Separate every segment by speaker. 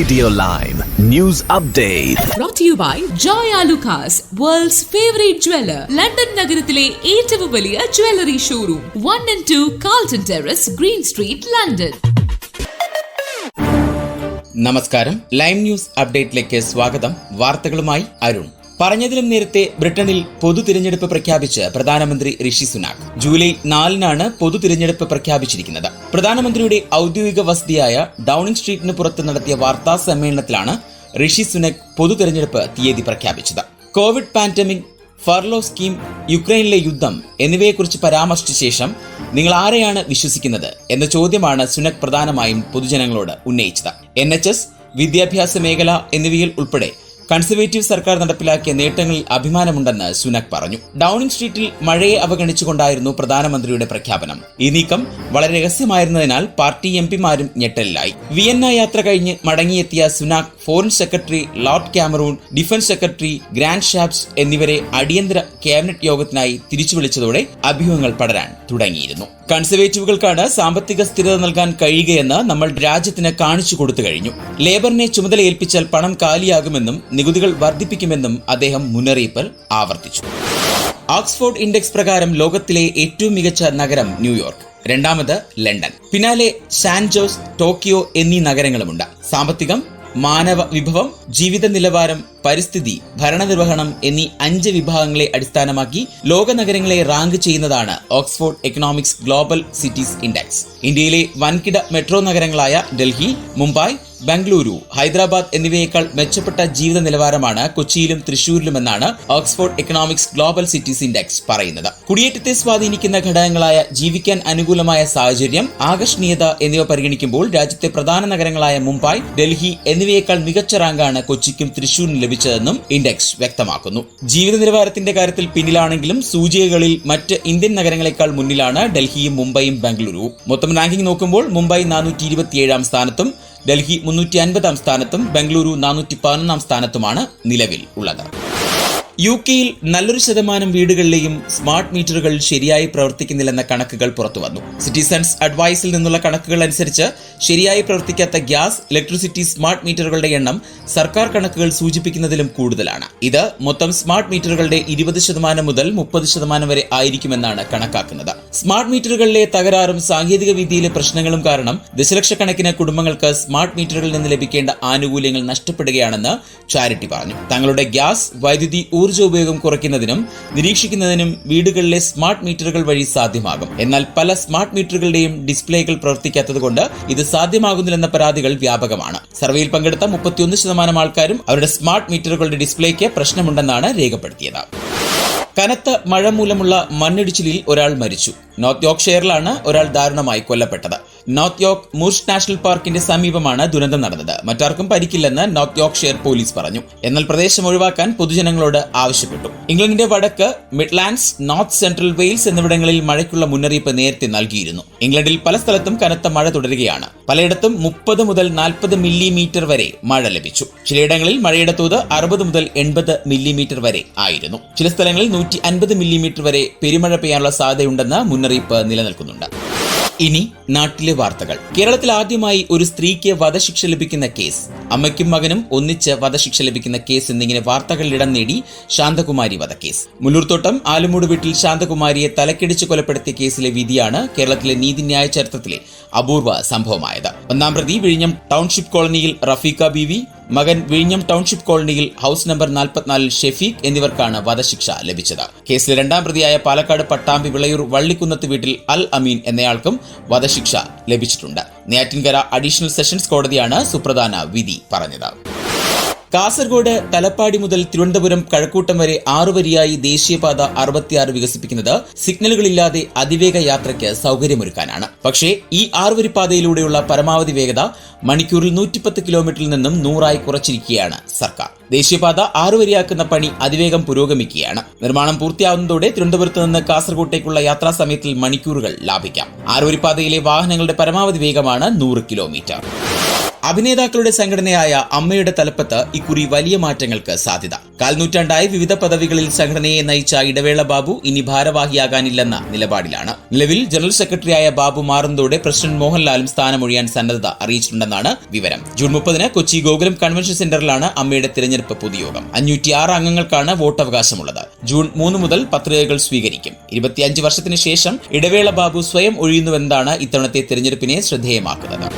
Speaker 1: Radio live news update
Speaker 2: brought to you by Joy world's world's favorite jeweler. London നഗരത്തിലെ ഏറ്റവും വലിയ jewellery showroom one and two Carlton Terrace Green Street London
Speaker 3: നമസ്കാരം. Lime news അപ്ഡേറ്റിലേക്ക് സ്വാഗതം. വാർത്തകളുമായി അരുൺ. പറഞ്ഞതിലും നേരത്തെ ബ്രിട്ടനിൽ പൊതു തിരഞ്ഞെടുപ്പ് പ്രഖ്യാപിച്ച് പ്രധാനമന്ത്രി ഋഷി സുനാക് ജൂലൈ നാലിനാണ് പൊതു തിരഞ്ഞെടുപ്പ് പ്രഖ്യാപിച്ചിരിക്കുന്നത്. പ്രധാനമന്ത്രിയുടെ ഔദ്യോഗിക വസതിയായ ഡൌണിംഗ് സ്ട്രീറ്റിന് പുറത്ത് നടത്തിയ വാർത്താ സമ്മേളനത്തിലാണ് ഋഷി സുനക് പൊതു തിരഞ്ഞെടുപ്പ് തീയതി പ്രഖ്യാപിച്ചത്. കോവിഡ് പാൻഡമിക് ഫർലോ സ്കീം യുക്രൈനിലെ യുദ്ധം എന്നിവയെക്കുറിച്ച് പരാമർശിച്ച ശേഷം നിങ്ങൾ ആരെയാണ് വിശ്വസിക്കുന്നത് എന്ന ചോദ്യമാണ് സുനക് പ്രധാനമായും പൊതുജനങ്ങളോട് ഉന്നയിച്ചത്. എൻ വിദ്യാഭ്യാസ മേഖല എന്നിവയിൽ ഉൾപ്പെടെ കൺസർവേറ്റീവ് സർക്കാർ നടപ്പിലാക്കിയ നേട്ടങ്ങളിൽ അഭിമാനമുണ്ടെന്ന് സുനക് പറഞ്ഞു. ഡൌണിംഗ് സ്ട്രീറ്റിൽ മഴയെ അവഗണിച്ചുകൊണ്ടായിരുന്നു പ്രധാനമന്ത്രിയുടെ പ്രഖ്യാപനം. ഈ നീക്കം വളരെ രഹസ്യമായിരുന്നതിനാൽ പാർട്ടി എം പിമാരും ഞെട്ടലിലായി. വിയന്ന യാത്ര കഴിഞ്ഞ് മടങ്ങിയെത്തിയ Sunak foreign secretary Lord Cameron defence secretary Grant Shapps എന്നിവരെ അടിയന്തര ക്യാബിനറ്റ് യോഗത്തിനായി തിരിച്ചു വിളിച്ചതോടെ അഭ്യൂഹങ്ങൾ പടരാൻ തുടങ്ങിയിരുന്നു. കൺസർവേറ്റീവുകൾക്കാണ് സാമ്പത്തിക സ്ഥിരത നൽകാൻ കഴിയുകയെന്ന് നമ്മൾ രാജ്യത്തിന് കാണിച്ചു കൊടുത്തു കഴിഞ്ഞു. ലേബറിനെ ചുമതല ഏൽപ്പിച്ചാൽ പണം കാലിയാകുമെന്നും നികുതികൾ വർദ്ധിപ്പിക്കുമെന്നും അദ്ദേഹം മുന്നറിയിപ്പ് ആവർത്തിച്ചു. ഓക്സ്ഫോർഡ് ഇൻഡെക്സ് പ്രകാരം ലോകത്തിലെ ഏറ്റവും മികച്ച നഗരം ന്യൂയോർക്ക് രണ്ടാമത് ലണ്ടൻ. പിന്നാലെ സാൻ ജോസ് ടോക്കിയോ എന്നീ നഗരങ്ങളുമുണ്ട്. സാമ്പത്തികം മാനവ വിഭവം ജീവിത നിലവാരം പരിസ്ഥിതി ഭരണനിർവഹണം എന്നീ അഞ്ച് വിഭാഗങ്ങളെ അടിസ്ഥാനമാക്കി ലോക നഗരങ്ങളെ റാങ്ക് ചെയ്യുന്നതാണ് Oxford Economics global cities index ഇന്ത്യയിലെ വൻകിട മെട്രോ നഗരങ്ങളായ ഡൽഹി മുംബൈ ബംഗളൂരു ഹൈദരാബാദ് എന്നിവയേക്കാൾ മെച്ചപ്പെട്ട ജീവിത നിലവാരമാണ് കൊച്ചിയിലും തൃശൂരിലുമെന്നാണ് Oxford Economics Global Cities Index പറയുന്നത്. കുടിയേറ്റത്തെ സ്വാധീനിക്കുന്ന ഘടകങ്ങളായ ജീവിക്കാൻ അനുകൂലമായ സാഹചര്യം ആകർഷണീയത എന്നിവ പരിഗണിക്കുമ്പോൾ രാജ്യത്തെ പ്രധാന നഗരങ്ങളായ മുംബൈ ഡൽഹി എന്നിവയേക്കാൾ മികച്ച റാങ്കാണ് കൊച്ചിക്കും തൃശൂരിനും ലഭിച്ചതെന്നും ഇൻഡെക്സ് വ്യക്തമാക്കുന്നു. ജീവിത നിലവാരത്തിന്റെ കാര്യത്തിൽ പിന്നിലാണെങ്കിലും സൂചികകളിൽ മറ്റ് ഇന്ത്യൻ നഗരങ്ങളെക്കാൾ മുന്നിലാണ് ഡൽഹിയും മുംബൈയും ബംഗളൂരുവും മൊത്തം റാങ്കിംഗ് നോക്കുമ്പോൾ മുംബൈ നാനൂറ്റി ഇരുപത്തിയേഴാം സ്ഥാനത്തും ഡൽഹി മുന്നൂറ്റി അൻപതാം സ്ഥാനത്തും ബംഗളൂരു നാനൂറ്റി പതിനൊന്നാം സ്ഥാനത്തുമാണ് നിലവിൽ ഉള്ളത്. യു കെയിൽ നല്ലൊരു ശതമാനം വീടുകളിലെയും സ്മാർട്ട് മീറ്ററുകൾ ശരിയായി പ്രവർത്തിക്കുന്നില്ലെന്ന കണക്കുകൾ പുറത്തു വന്നു സിറ്റിസൺസ് അഡ്വൈസിൽ നിന്നുള്ള കണക്കുകൾ അനുസരിച്ച് ശരിയായി പ്രവർത്തിക്കാത്ത ഗ്യാസ് ഇലക്ട്രിസിറ്റി സ്മാർട്ട് മീറ്ററുകളുടെ എണ്ണം സർക്കാർ കണക്കുകൾ സൂചിപ്പിക്കുന്നതിലും കൂടുതലാണ്. ഇത് മൊത്തം സ്മാർട്ട് മീറ്ററുകളുടെ ഇരുപത് ശതമാനം മുതൽ മുപ്പത് ശതമാനം വരെ ആയിരിക്കുമെന്നാണ് കണക്കാക്കുന്നത്. സ്മാർട്ട് മീറ്ററുകളിലെ തകരാറും സാങ്കേതിക വിദ്യയിലെ പ്രശ്നങ്ങളും കാരണം ദശലക്ഷക്കണക്കിന് കുടുംബങ്ങൾക്ക് സ്മാർട്ട് മീറ്ററുകളിൽ നിന്ന് ലഭിക്കേണ്ട ആനുകൂല്യങ്ങൾ നഷ്ടപ്പെടുകയാണെന്ന് ചാരിറ്റി പറഞ്ഞു. തങ്ങളുടെ ഗ്യാസ് വൈദ്യുതി ഉപയോഗം കുറയ്ക്കുന്നതിനും നിരീക്ഷിക്കുന്നതിനും വീടുകളിലെ സ്മാർട്ട് മീറ്ററുകൾ വഴി സാധ്യമാകും. എന്നാൽ പല സ്മാർട്ട് മീറ്ററുകളുടെയും ഡിസ്പ്ലേകൾ പ്രവർത്തിക്കാത്തതുകൊണ്ട് ഇത് സാധ്യമാകുന്നില്ലെന്ന പരാതികൾ വ്യാപകമാണ്. സർവേയിൽ പങ്കെടുത്ത മുപ്പത്തിയൊന്ന് ശതമാനം ആൾക്കാരും അവരുടെ സ്മാർട്ട് മീറ്ററുകളുടെ ഡിസ്പ്ലേക്ക് പ്രശ്നമുണ്ടെന്നാണ് രേഖപ്പെടുത്തിയത്. കനത്ത മഴ മൂലമുള്ള മണ്ണിടിച്ചിലിൽ ഒരാൾ മരിച്ചു. നോർത്ത് യോർക്ക്ഷയറിലാണ് ഒരാൾ ദാരുണമായി കൊല്ലപ്പെട്ടത്. നോർത്ത് യോർക്ക് മൂർഷ് നാഷണൽ പാർക്കിന്റെ സമീപമാണ് ദുരന്തം നടന്നത്. മറ്റാർക്കും പരിക്കില്ലെന്ന് നോർത്ത് യോർക്ക് ഷെയർ പോലീസ് പറഞ്ഞു. എന്നാൽ പ്രദേശം ഒഴിവാക്കാൻ പൊതുജനങ്ങളോട് ആവശ്യപ്പെട്ടു. ഇംഗ്ലണ്ടിന്റെ വടക്ക് മിഡ്ലാൻഡ്സ് നോർത്ത് സെൻട്രൽ വെയിൽസ് എന്നിവിടങ്ങളിൽ മഴയ്ക്കുള്ള മുന്നറിയിപ്പ് നേരത്തെ നൽകിയിരുന്നു. ഇംഗ്ലണ്ടിൽ പല സ്ഥലത്തും കനത്ത മഴ തുടരുകയാണ്. പലയിടത്തും മുപ്പത് മുതൽ നാൽപ്പത് മില്ലിമീറ്റർ വരെ മഴ ലഭിച്ചു. ചിലയിടങ്ങളിൽ മഴയുടെ തോത് അറുപത് മുതൽ എൺപത് മില്ലിമീറ്റർ വരെ ആയിരുന്നു. ചില സ്ഥലങ്ങളിൽ നൂറ്റി അൻപത് മില്ലിമീറ്റർ വരെ പെരുമഴ പെയ്യാനുള്ള സാധ്യതയുണ്ടെന്ന് മുന്നറിയിപ്പ് നിലനിൽക്കുന്നുണ്ട്. ഇനി നാട്ടിലെ വാർത്തകൾ. കേരളത്തിൽ ആദ്യമായി ഒരു സ്ത്രീക്ക് വധശിക്ഷ ലഭിക്കുന്ന കേസ്. അമ്മയ്ക്കും മകനും ഒന്നിച്ച് വധശിക്ഷ ലഭിക്കുന്ന കേസ് എന്നിങ്ങനെ വാർത്തകളിൽ ഇടം നേടി ശാന്തകുമാരി വധക്കേസ്. മുല്ലൂർത്തോട്ടം ആലുമൂട് വീട്ടിൽ ശാന്തകുമാരിയെ തലക്കിടിച്ച് കൊലപ്പെടുത്തിയ കേസിലെ വിധിയാണ് കേരളത്തിലെ നീതിന്യായ ചരിത്രത്തിലെ അപൂർവ സംഭവമായത്. ഒന്നാം പ്രതി വിഴിഞ്ഞം ടൗൺഷിപ്പ് കോളനിയിൽ റഫീഖ ബീവി മകൻ വിഴിഞ്ഞം ടൗൺഷിപ്പ് കോളനിയിൽ ഹൌസ് നമ്പർ നാൽപ്പത്തിനാലിൽ ഷെഫീഖ് എന്നിവർക്കാണ് വധശിക്ഷ ലഭിച്ചത്. കേസിൽ രണ്ടാം പ്രതിയായ പാലക്കാട് പട്ടാമ്പി വിളയൂർ വള്ളിക്കുന്നത്ത് വീട്ടിൽ അൽ അമീൻ എന്നയാൾക്കും വധശിക്ഷ ലഭിച്ചിട്ടുണ്ട്. നെയ്യാറ്റിൻകര അഡീഷണൽ സെഷൻസ് കോടതിയാണ് സുപ്രധാന വിധി പറഞ്ഞത്. കാസർഗോഡ് തലപ്പാടി മുതൽ തിരുവനന്തപുരം കഴക്കൂട്ടം വരെ ആറുവരിയായി ദേശീയപാത അറുപത്തിയാറ് വികസിപ്പിക്കുന്നത് സിഗ്നലുകളില്ലാതെ അതിവേഗ യാത്രയ്ക്ക് സൗകര്യമൊരുക്കാനാണ്. പക്ഷേ ഈ ആറുവരി പാതയിലൂടെയുള്ള പരമാവധി വേഗത മണിക്കൂറിൽ നൂറ്റിപ്പത്ത് കിലോമീറ്ററിൽ നിന്നും നൂറായി കുറച്ചിരിക്കുകയാണ് സർക്കാർ. ദേശീയപാത ആറുവരിയാക്കുന്ന പണി അതിവേഗം പുരോഗമിക്കുകയാണ്. നിർമ്മാണം പൂർത്തിയാവുന്നതോടെ തിരുവനന്തപുരത്ത് നിന്ന് കാസർഗോട്ടേക്കുള്ള യാത്രാ സമയത്തിൽ മണിക്കൂറുകൾ ലാഭിക്കാം. ആറുവരിപ്പാതയിലെ വാഹനങ്ങളുടെ പരമാവധി വേഗമാണ് നൂറ് കിലോമീറ്റർ. അഭിനേതാക്കളുടെ സംഘടനയായ അമ്മയുടെ തലപ്പത്ത് ഇക്കുറി വലിയ മാറ്റങ്ങൾക്ക് സാധ്യത. കാൽനൂറ്റാണ്ടായി വിവിധ പദവികളിൽ സംഘടനയെ നയിച്ച ഇടവേള ബാബു ഇനി ഭാരവാഹിയാകാനില്ലെന്ന നിലപാടിലാണ്. നിലവിൽ ജനറൽ സെക്രട്ടറിയായ ബാബു മാറുന്നതോടെ പ്രസിഡന്റ് മോഹൻലാലും സ്ഥാനമൊഴിയാൻ സന്നദ്ധത അറിയിച്ചിട്ടുണ്ടെന്നാണ് വിവരം. ജൂൺ മുപ്പതിന് കൊച്ചി ഗോകുലം കൺവെൻഷൻ സെന്ററിലാണ് അമ്മയുടെ തിരഞ്ഞെടുപ്പ് പൊതുയോഗം. അഞ്ഞൂറ്റി ആറ് അംഗങ്ങൾക്കാണ് വോട്ടവകാശമുള്ളത്. ജൂൺ മൂന്ന് മുതൽ പത്രികകൾ സ്വീകരിക്കും. ഇരുപത്തിയഞ്ച് വർഷത്തിന് ശേഷം ഇടവേള ബാബു സ്വയം ഒഴിയുന്നുവെന്നതാണ് ഇത്തവണത്തെ തിരഞ്ഞെടുപ്പിനെ ശ്രദ്ധേയമാക്കുന്നത്.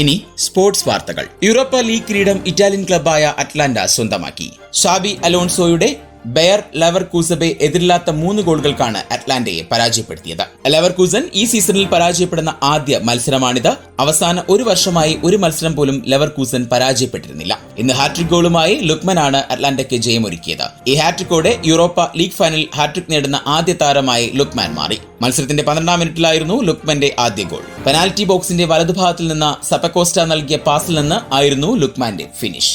Speaker 3: ഇനി സ്പോർട്സ് വാർത്തകൾ. യൂറോപ്പ ലീഗ് കിരീടം ഇറ്റാലിയൻ ക്ലബായ അറ്റ്ലാന്റ സ്വന്തമാക്കി. ഷാബി അലോൺസോയുടെ ബെയർ ലെവർകൂസബെ എതിരില്ലാത്ത മൂന്ന് ഗോളുകൾക്കാണ് അറ്റ്ലാന്റയെ പരാജയപ്പെടുത്തിയത്. ലെവർകൂസൻ ഈ സീസണിൽ പരാജയപ്പെടുന്ന ആദ്യ മത്സരമാണിത്. അവസാന ഒരു വർഷമായി ഒരു മത്സരം പോലും ലെവർകൂസൻ പരാജയപ്പെട്ടിരുന്നില്ല. ഇന്ന് ഹാട്രിക് ഗോളുമായി ലുക്മനാണ് അറ്റ്ലാന്റയ്ക്ക് ജയമൊരുക്കിയത്. ഈ ഹാട്രിക്കോടെ യൂറോപ്പ ലീഗ് ഫൈനൽ ഹാട്രിക് നേടുന്ന ആദ്യ താരമായി ലുക്മാൻ മാറി. മത്സരത്തിന്റെ പന്ത്രണ്ടാം മിനിറ്റിലായിരുന്നു ലുക്മന്റെ ആദ്യ ഗോൾ. പെനാൽറ്റി ബോക്സിന്റെ വലതുഭാഗത്തിൽ നിന്ന് സപ്പക്കോസ്റ്റ നൽകിയ പാസിൽ നിന്ന് ആയിരുന്നു ലുക്മാന്റെ ഫിനിഷ്.